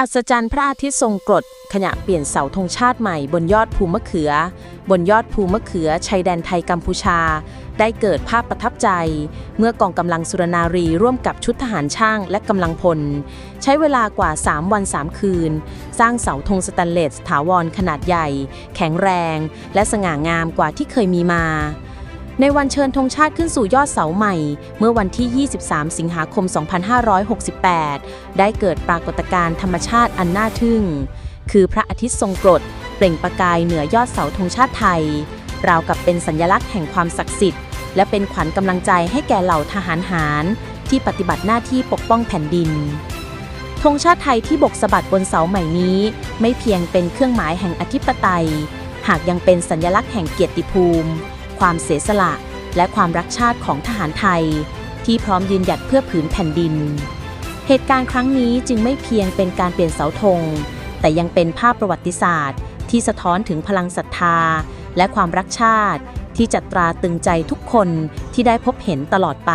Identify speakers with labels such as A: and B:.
A: อัศจรรย์พระอาทิตย์ทรงกรดขณะเปลี่ยนเสาธงชาติใหม่บนยอดภูมะเขือ บนยอดภูมะเขือชายแดนไทยกัมพูชา ได้เกิดภาพประทับใจ เมื่อกองกำลังสุรนารีร่วมกับชุดทหารช่างและกำลังพล ใช้เวลากว่า 3 วัน 3 คืน สร้างเสาธงสแตนเลสถาวรขนาดใหญ่ แข็งแรง และสง่างามกว่าที่เคยมีมา ในวันเชิญธงชาติขึ้นสู่ยอดเสาใหม่ เมื่อวันที่ 23 สิงหาคม 2568 ได้เกิดปรากฏการณ์ธรรมชาติอันน่าทึ่ง คือพระอาทิตย์ทรงกรดเปล่งประกายเหนือยอดเสาธงชาติไทย ราวกับเป็นสัญลักษณ์แห่งความศักดิ์สิทธิ์ และเป็นขวัญกำลังใจให้แก่เหล่าทหารหารที่ปฏิบัติหน้าที่ปกป้องแผ่นดินธงชาติไทยที่บกสะบัดบนเสาใหม่นี้ ไม่เพียงเป็นเครื่องหมายแห่งอธิปไตย หากยังเป็นสัญลักษณ์แห่งเกียรติภูมิ ความเสียสละ และความรักชาติของทหารไทย ที่พร้อมยืนหยัดเพื่อผืนแผ่นดิน เหตุการณ์ครั้งนี้จึงไม่เพียงเป็นการเปลี่ยนเสาธง แต่ยังเป็นภาพประวัติศาสตร์ ที่สะท้อนถึงพลังศรัทธา และความรักชาติ ที่จะตราตึงใจทุกคนที่ได้พบเห็นตลอดไป